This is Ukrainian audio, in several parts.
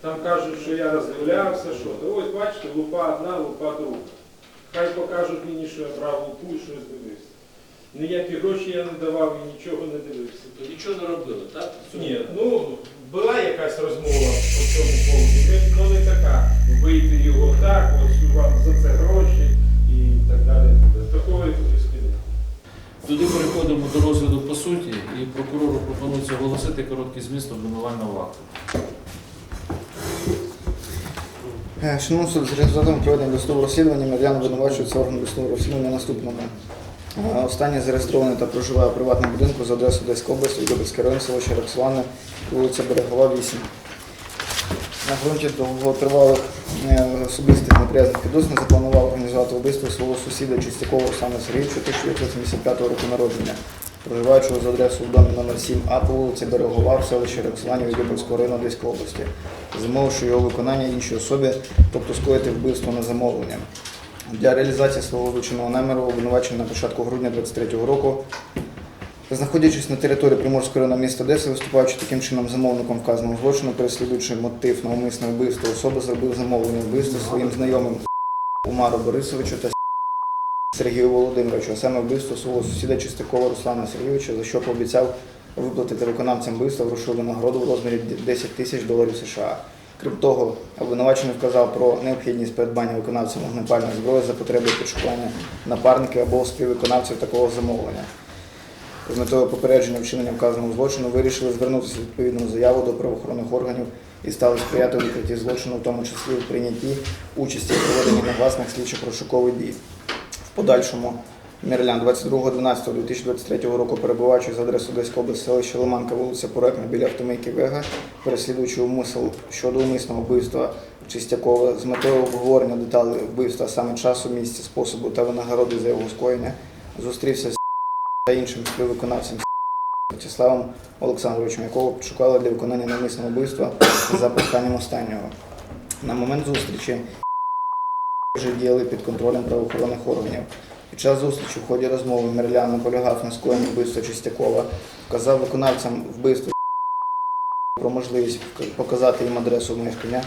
Там кажуть, що я роздивлявся, що то ось бачите, лупа одна, лупа друга. Хай покажуть мені, що я брав лупу і щось дивився. Ніякі гроші я не давав і нічого не дивився. То нічого не робили, так? Ні, ну була якась розмова по цьому поводу, ну не така. Вийти його так, ось вам за це гроші і так далі. Такого не. Туди переходимо до розгляду по суті, і прокурору пропонується оголосити короткий зміст обвинувального акту. Е, Шановний суд, з результатом проведення досудового розслідування Мар'яна обвинувачується орган досудового розслідування наступного. Е, Останнє зареєстрований та проживає у приватному будинку за адресою Одеської області, Любецький район, село Роксолани, вулиця Берегова, 8. На ґрунті довготривалих е, особистих неприязних підозр запланував організувати вбивство свого сусіда Чистякова Руслана Сергійовича 1975 року народження, проживаючого за адресою в домі номер 7А по вулиці Берегова в селищі Роксолані Відьопольського району Одеської області, замовивши його виконання іншій особі, тобто скоїти вбивство на замовлення. Для реалізації свого вичинного наміру обвинувачений на початку грудня 2023 року Знаходячись на території Приморського району міста Одеси, виступаючи таким чином замовником вказаного злочину, переслідуючи мотив на умисне вбивство, особа зробив замовлення вбивства своїм знайомим Умару Борисовичу та Сергію Володимировичу, а саме вбивство свого сусіда Чистякова Руслана Сергійовича, за що пообіцяв виплатити виконавцям вбивства грошову нагороду в розмірі 10 тисяч доларів США. Крім того, обвинувачений вказав про необхідність придбання виконавцям вогнепальної зброї за потребою підшукування напарників або співвиконавців такого замовлення з метою попередження вчинення вказаного злочину вирішили звернутися з відповідною заявою до правоохоронних органів і стали сприяти викритті злочину, в тому числі у прийнятті участі в проведенні негласних слідчих розшукових дій. В подальшому Мірлян 22.12.2023 року перебуваючи за адресою Одеської області селища Лиманка, вулиця Порекна біля автомийки Вега, переслідуючи умисел щодо умисного вбивства Чистякова з метою обговорення деталей вбивства, саме часу, місця, способу та винагороди за його скоєння, зустрівся з та іншим співвиконавцем Вячеславом Олександровичем, якого шукали для виконання навмисного вбивства за проханням останнього. На момент зустрічі вже діяли під контролем правоохоронних органів. Час зустрічі в ході розмови Мерлян наполягав на скоєнні вбивства Чистякова, вказав виконавцям вбивства про можливість показати їм адресу мешкання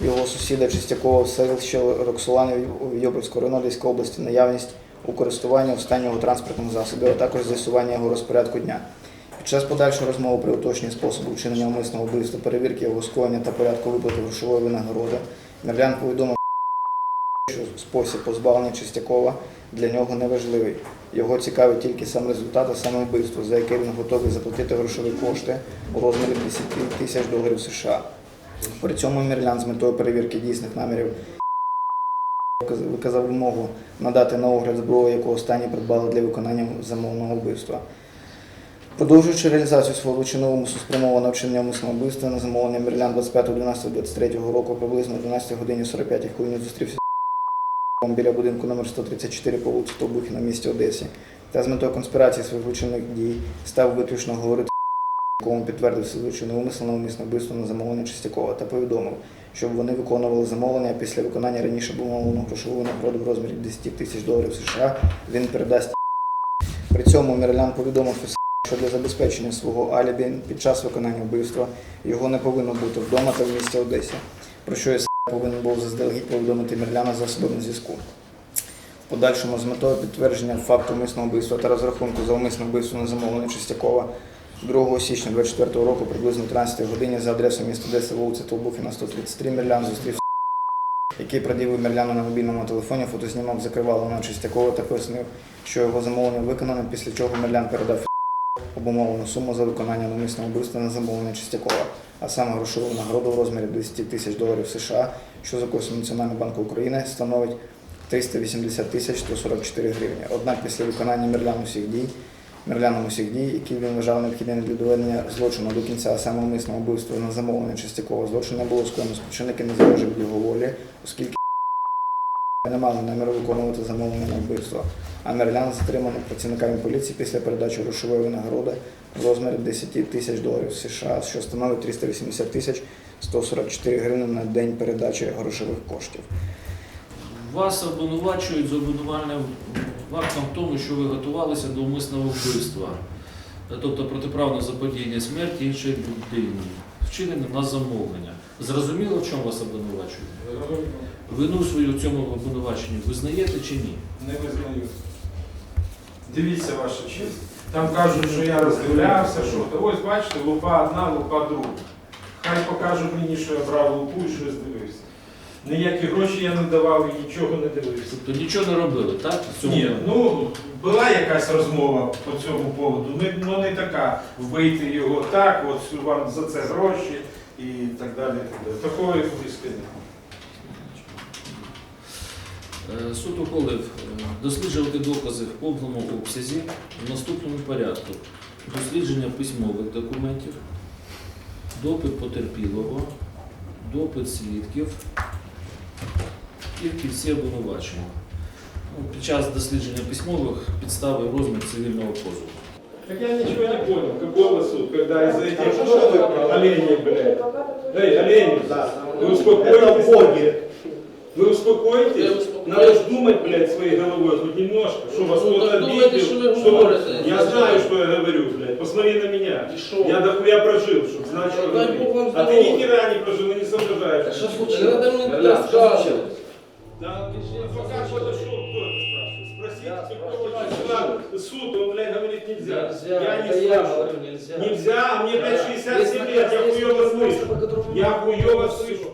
його сусіда Чистякова в селищі Роксолани Йопольського району Одеської області наявність у користуванні останнього транспортного засобу, а також з'ясування його розпорядку дня. Під час подальшої розмови при уточненні способу вчинення умисного вбивства, перевірки його скоєння та порядку виплати грошової винагороди, Мерлян повідомив, що спосіб позбавлення Чистякова для нього неважливий. Його цікавить тільки сам результат, а саме вбивство, за яке він готовий заплатити грошові кошти у розмірі 10 тисяч доларів США. При цьому Мірлян з метою перевірки дійсних намірів виказав вимогу надати на огляд зброю, яку останні придбали для виконання замовного вбивства. Продовжуючи реалізацію свого злочинного умислу спрямованого вчинення умисного на замовлення Мірлян 25.12.23 року приблизно о 12 годині 45 хвилин зустрівся біля будинку номер 134 по вулиці Тобухіна в місті Одесі та з метою конспірації своїх злочинних дій став виключно говорити якому підтвердив злочинний умисел умисне вбивство на замовлення Чистякова та повідомив, щоб вони виконували замовлення після виконання раніше обумовленого грошового нагороду в розмірі 10 тисяч доларів США він передасть. При цьому Мірлян повідомив, що для забезпечення свого алібі під час виконання вбивства його не повинно бути вдома та в місті Одесі, про що СА повинен був заздалегідь повідомити Мірляна засобами зв'язку. В подальшому з метою підтвердження факту умисного вбивства та розрахунку за умисне вбивство на замовлення Чистякова 2 січня 24 року приблизно 13 годині за адресою міста Одеса, вулиця Толбухіна, 133 Мірлян зустрів який пред'явив Мірляну на мобільному телефоні, фотознімок закривало на Чистякова та пояснив, що його замовлення виконане, після чого Мірлян передав обумовлену суму за виконання навмисного вбивства на замовлення Чистякова, а саме грошову нагороду в розмірі 10 тисяч доларів США, що за курсом Національного банку України становить 380 тисяч 144 гривні. Однак після виконання Мірляну всіх дій Мерляном усіх дій, які він вважав необхідними для доведення злочину до кінця, умисного вбивства на замовлення Чистякова злочин не було скоєно спочинники не залежав його волі, оскільки не мали наміру виконувати замовлення на вбивство. А Мерлян затриманий працівниками поліції після передачі грошової винагороди в розмірі 10 тисяч доларів США, що становить 380 тисяч 144 гривні на день передачі грошових коштів. Вас обвинувачують з обвинувальним актом в тому, що ви готувалися до умисного вбивства, тобто протиправне заподіяння смерті іншої людини, вчинене на замовлення. Зрозуміло, в чому вас обвинувачують? Вину свою в цьому обвинуваченні визнаєте чи ні? Не визнаю. Дивіться, ваша честь. Там кажуть, що я роздивлявся, що то ось бачите, лупа одна, лупа друга. Хай покажуть мені, що я брав лупу і щось дивився. Ніякі гроші я не давав і нічого не дивився. Тобто нічого не робили, так? Ні, ну була якась розмова по цьому поводу, не, ну не така вбити його так, от вам за це гроші і так далі. і Так далі. Такої близько не. Е, Суд ухвалив е, досліджувати докази в повному обсязі в наступному порядку. Дослідження письмових документів, допит потерпілого, допит свідків і в кінці обвинувачення. Ну, Під час дослідження письмових підстави розмір цивільного позову. Так я ничего не понял, какого суд, когда из-за этих оленей, блядь. Эй, олени, вы успокоитесь? Вы успокоитесь? Надо ж думать, блядь, своей головой хоть немножко, что вас Ну, кто-то так думайте, обидел, что вы что говорите. Я знаю, что я говорю, блядь, посмотри на меня. И шо? Я дохуя прожил, чтобы знать, что Дай говорить. Бог вам А ты здоровья. ни хера не прожил и не соображаешь. Что случилось? Надо мне рассказывать. Да, пока подошел, кто это спрашивает? Спросите, какого числа суд, он, блядь, говорит, нельзя. Я не слышу. нельзя. Нельзя, а мне, блядь, 67 лет, я хуёво слышу. Я хуёво слышу.